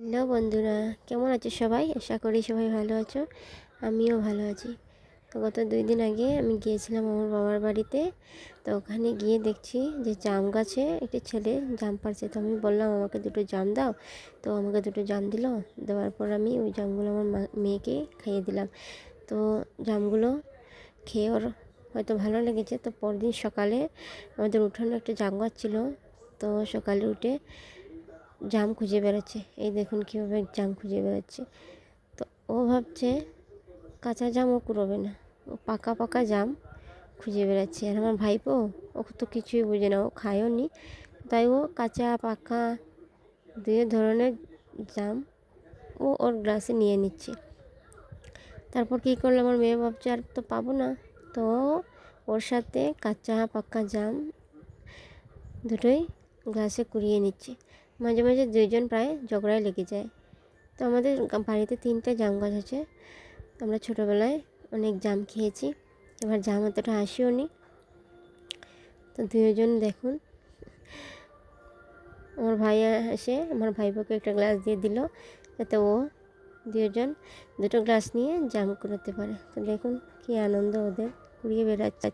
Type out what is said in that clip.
Hello বন্ধুরা, কেমন আছো সবাই? আশা করি সবাই ভালো আছো। আমিও ভালো আছি। তো গত দুই দিন আগে আমি গিয়েছিলাম আমার বাবার বাড়িতে। তো ওখানে গিয়ে দেখছি যে জাম গাছে একটি ছেলে জাম পারছে তো আমি বললাম, আমাকে দুটো জাম দাও। তো আমাকে দুটো জাম দিল। দেওয়ার পর আমি ওই জামগুলো আমার মেয়েকে খাইয়ে দিলাম। তো জামগুলো খেয়ে ওর হয়তো ভালো লেগেছে। তো পরদিন সকালে আমাদের উঠোনে একটা জাম গাছ ছিল। তো সকালে উঠে জাম খুঁজে বেড়াচ্ছে। এই দেখুন কীভাবে জাম খুঁজে বেড়াচ্ছে। তো ও ভাবছে কাঁচা জাম ও কুড়োবে না। ও পাকা পাকা জাম খুঁজে বেড়াচ্ছে। আর আমার ভাইপো, ও তো কিছুই বুঝে না, ও খায়ও নি। তাই ও কাঁচা, পাকা দুই ধরনের জাম ও ওর গ্লাসে নিয়ে নিচ্ছে। তারপর কী করল আমার মেয়ে ভাবছে, আর তো পাবো না। তো ওর সাথে কাঁচা, পাকা জাম দুটোই গ্লাসে কুড়িয়ে নিচ্ছে। মাঝে মাঝে দুইজন প্রায় ঝগড়ায় লেগে যায়। তো আমাদের বাড়িতে তিনটে জাম গাছ আছে। আমরা ছোটোবেলায় অনেক জাম খেয়েছি। এবার জাম অতটা আসিও নি। তো দুজন দেখুন। আমার ভাই আসে, আমার ভাইপোকে একটা গ্লাস দিয়ে দিল যাতে ও দুজন দুটো গ্লাস নিয়ে জাম কুড়োতে পারে। তো দেখুন কী আনন্দ ওদের। কুড়িয়ে বেড়াচ্ছে।